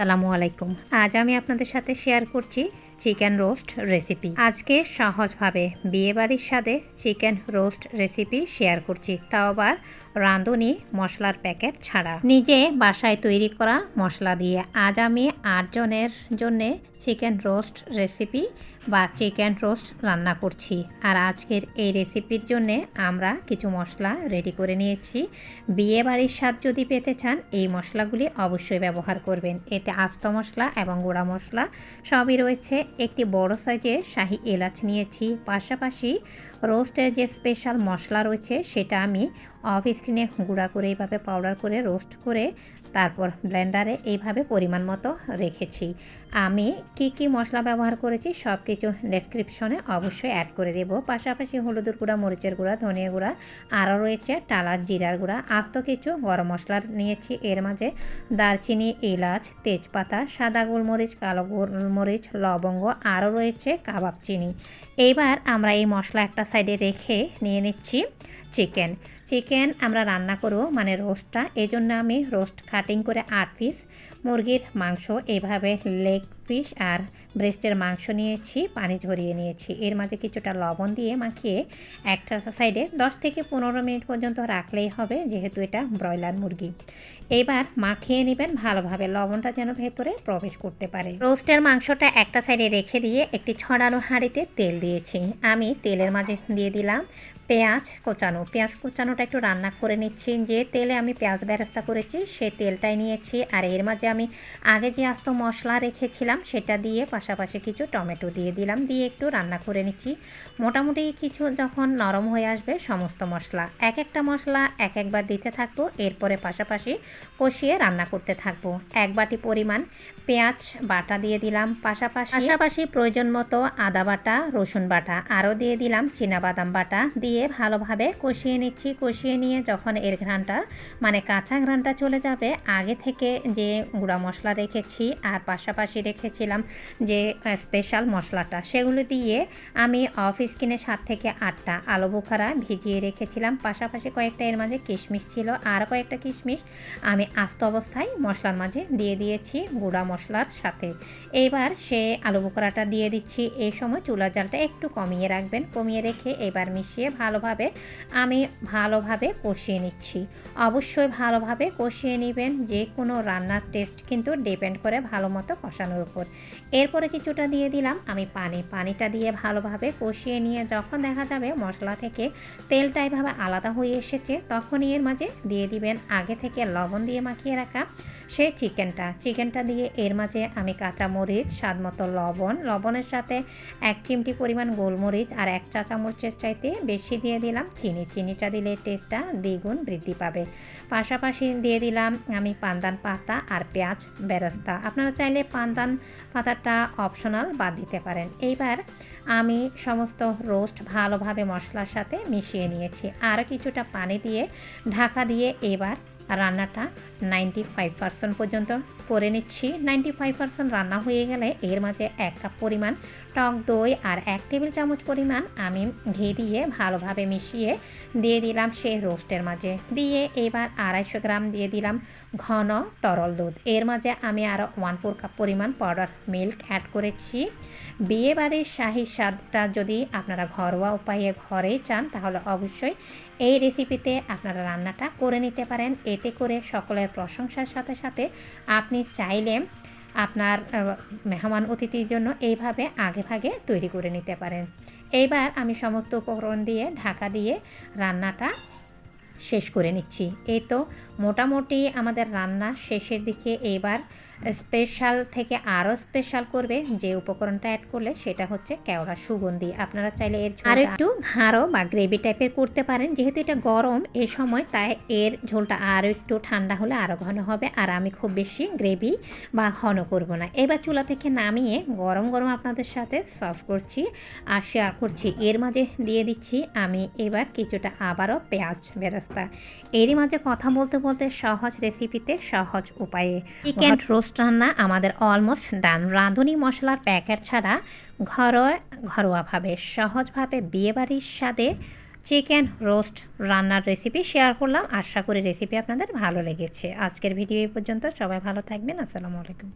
সালামু আলাইকুম। আজ আমি আপনাদের সাথে শেয়ার করছি চিকেন রোস্ট রেসিপি আজকে সহজভাবে বিয়েবাড়ির সাথে চিকেন রোস্ট রেসিপি শেয়ার করছি। তাও আবার রাঁধুনি মশলার প্যাকেট ছাড়া। নিজে বাসায় তৈরি করা মশলা দিয়ে। আজ আমি আটজনের জন্যে চিকেন রোস্ট রেসিপি বা চিকেন রোস্ট রান্না করছি। আর আজকের এই রেসিপির জন্যে আমরা কিছু মশলা রেডি করে নিয়েছি। বিয়ে বাড়ির স্বাদ যদি পেতে চান, এই মশলাগুলি অবশ্যই ব্যবহার করবেন। এতে আস্ত মশলা এবং গুঁড়া মশলা সবই রয়েছে। একটি বড় সাইজের শাহি এলাচ নিয়েছি। পাশাপাশি রোস্টের যে স্পেশাল মশলা রয়েছে, সেটা আমি অফ স্ক্রিনে গুঁড়া করে এইভাবে পাউডার করে রোস্ট করে তারপর ব্লেন্ডারে এইভাবে পরিমাণ মতো রেখেছি। আমি কি কি মশলা ব্যবহার করেছি সব কিছু ডেসক্রিপশনে অবশ্যই অ্যাড করে দেব। পাশাপাশি হলুদের গুঁড়া, মরিচের গুঁড়া, ধনিয়া গুঁড়া আরও রয়েছে। টালার জিরার গুঁড়া আস্ত কিছু গরম মশলা নিয়েছি। এর মাঝে দারচিনি, এলাচ, তেজপাতা, সাদা গোলমরিচ, কালো গোলমরিচ, লবঙ্গ আরও রয়েছে, কাবাব চিনি। এইবার আমরা এই মশলা একটা সাইডে রেখে নিয়ে নিচ্ছি চিকেন চিকেন আমরা রান্না করব মানে রোস্টটা। এই জন্য আমি রোস্ট কাটিং করে আট পিস। মুরগির মাংস, এভাবে লেগ পিস আর ব্রেস্টের মাংস নিয়েছি, পানি ঝরিয়ে নিয়েছি। এর মাঝে কিছুটা লবণ দিয়ে মাখিয়ে একটা সাইডে 10 থেকে পনেরো মিনিট পর্যন্ত রাখলেই হবে, যেহেতু এটা ব্রয়লার মুরগি। এবার মাখিয়ে নেবেন ভালোভাবে, লবণটা যেন ভেতরে প্রবেশ করতে পারে। রোস্টের মাংসটা একটা সাইডে রেখে দিয়ে একটি ছড়ানো হাঁড়িতে তেল দিয়েছি। আমি তেলের মাঝে দিয়ে দিলাম। পেঁয়াজ কোচানো। পেঁয়াজ কোচানোটা একটু রান্না করে নিচ্ছি। যে তেলে আমি পেঁয়াজ বেরেস্তা করেছি সে তেলটাই নিয়েছি। আর এর মাঝে আমি আগে যে আস্ত মশলা রেখেছিলাম সেটা দিয়ে পাশাপাশি কিছু টমেটো দিয়ে দিলাম। দিয়ে একটু রান্না করে নিচ্ছি। মোটামুটি কিছু যখন নরম হয়ে আসবে সমস্ত মশলা এক একটা মশলা এক একবার দিতে থাকব। এরপরে পাশাপাশি কষিয়ে রান্না করতে থাকব। এক বাটি পরিমাণ পেঁয়াজ বাটা দিয়ে দিলাম। পাশাপাশি পাশাপাশি প্রয়োজন মতো আদা বাটা রসুন বাটা আরও দিয়ে দিলাম। বাদাম বাটা দিয়ে ভালোভাবে কষিয়ে নিচ্ছি। কষিয়ে নিয়ে যখন এর ঘ্রানটা মানে কাঁচা ঘ্রানটা চলে যাবে, আগে থেকে যে গুঁড়া মশলা রেখেছি আর পাশাপাশি রেখেছিলাম যে স্পেশাল মশলাটা, সেগুলো দিয়ে আমি অফ স্কিনে সাত থেকে আটটা আলু বোখারা ভিজিয়ে রেখেছিলাম। পাশাপাশি কয়েকটা এর মাঝে কিশমিশ ছিল। আর কয়েকটা কিশমিশ আমি আস্ত অবস্থায় মশলার মাঝে দিয়ে দিয়েছি গুঁড়া মশলার সাথে। এবার সে আলু বোকরাটা দিয়ে দিচ্ছি। এই সময় চুলা জালটা একটু কমিয়ে রাখবেন। কমিয়ে রেখে এবার মিশিয়ে ভালোভাবে, আমি ভালোভাবে কষিয়ে নিচ্ছি। অবশ্যই ভালোভাবে কষিয়ে নেবেন যে কোনো রান্নার টেস্ট কিন্তু ডিপেন্ড করে ভালো মতো কষানোর উপর। এরপরে কিছুটা দিয়ে দিলাম আমি পানি। পানিটা দিয়ে ভালোভাবে কষিয়ে নিয়ে যখন দেখা যাবে মশলা থেকে তেলটা এভাবে আলাদা হয়ে এসেছে, তখনই এর মাঝে দিয়ে দিবেন আগে থেকে লবণ দিয়ে মাখিয়ে রাখা সেই চিকেনটা। চিকেনটা দিয়ে এর মাঝে আমি কাঁচা মরিচ স্বাদ মতো লবণ, লবণের সাথে এক চিমটি পরিমাণ গোলমরিচ আর এক চা চামচের চাইতে বেশি দিয়ে দিলাম চিনি। চিনিটা দিলে টেস্টটা দ্বিগুণ বৃদ্ধি পাবে। পাশাপাশি দিয়ে দিলাম আমি পান্দান পাতা আর পেঁয়াজ বেরেস্তা। আপনারা চাইলে পান্দান পাতাটা অপশনাল বাদ দিতে পারেন। এইবার আমি সমস্ত রোস্ট ভালোভাবে মশলার সাথে মিশিয়ে নিয়েছি। আর কিছুটা পানি দিয়ে ঢাকা দিয়ে এবার রান্নাটা নাইনটি ফাইভ পার্সেন্ট পর্যন্ত করে নিচ্ছি। নাইনটি ফাইভ পার্সেন্ট রান্না হয়ে গেলে এর মাঝে এক কাপ পরিমাণ টক দই আর এক টেবিল চামচ পরিমাণ আমি ঘি দিয়ে ভালোভাবে মিশিয়ে দিয়ে দিলাম সেই রোস্টের মাঝে। দিয়ে এবার আড়াইশো গ্রাম দিয়ে দিলাম ঘন তরল দুধ। এর মাঝে আমি আরও ওয়ান ফোর কাপ পরিমাণ পাউডার মিল্ক অ্যাড করেছি। বিয়ে বাড়ির শাহি স্বাদটা যদি আপনারা ঘরোয়া উপায়ে ঘরেই চান, তাহলে অবশ্যই এই রেসিপিতে আপনারা রান্নাটা করে নিতে পারেন। এতে করে সকলের প্রশংসার সাথে সাথে আপনি চাইলে আপনার মেহমান অতিথির জন্য এইভাবে আগে ভাগে তৈরি করে নিতে পারেন। এইবার আমি সমস্ত উপকরণ দিয়ে ঢাকা দিয়ে রান্নাটা শেষ করে নিচ্ছি। এই তো মোটামুটি আমাদের রান্না শেষের দিকে এবার স্পেশাল থেকে আরও স্পেশাল করবে যে উপকরণটা অ্যাড করলে সেটা হচ্ছে কেওড়া সুগন্ধি। আপনারা চাইলে এর আরও একটু ঘাড়ো বা গ্রেভি টাইপের করতে পারেন। যেহেতু এটা গরম এ সময় তাই এর ঝোলটা আরও একটু ঠান্ডা হলে আরও ঘন হবে। আর আমি খুব বেশি গ্রেভি বা ঘন করব না। এবার চুলা থেকে নামিয়ে গরম গরম আপনাদের সাথে সার্ভ করছি আর শেয়ার করছি। এর মাঝে দিয়ে দিচ্ছি আমি এবার কিছুটা আবারও পেঁয়াজ বেরাস্তা। এরই মাঝে কথা বলতে বলতে সহজ রেসিপিতে সহজ উপায়ে চিকেন রোস্ট রোস্ট রান্না আমাদের অলমোস্ট ডান রাঁধুনি মশলার প্যাকেট ছাড়া ঘরোয়া, ঘরোয়াভাবে সহজভাবে বিয়েবাড়ির স্বাদে চিকেন রোস্ট রান্নার রেসিপি শেয়ার করলাম। আশা করি রেসিপি আপনাদের ভালো লেগেছে। আজকের ভিডিও এই পর্যন্ত। সবাই ভালো থাকবেন। আসসালামু আলাইকুম।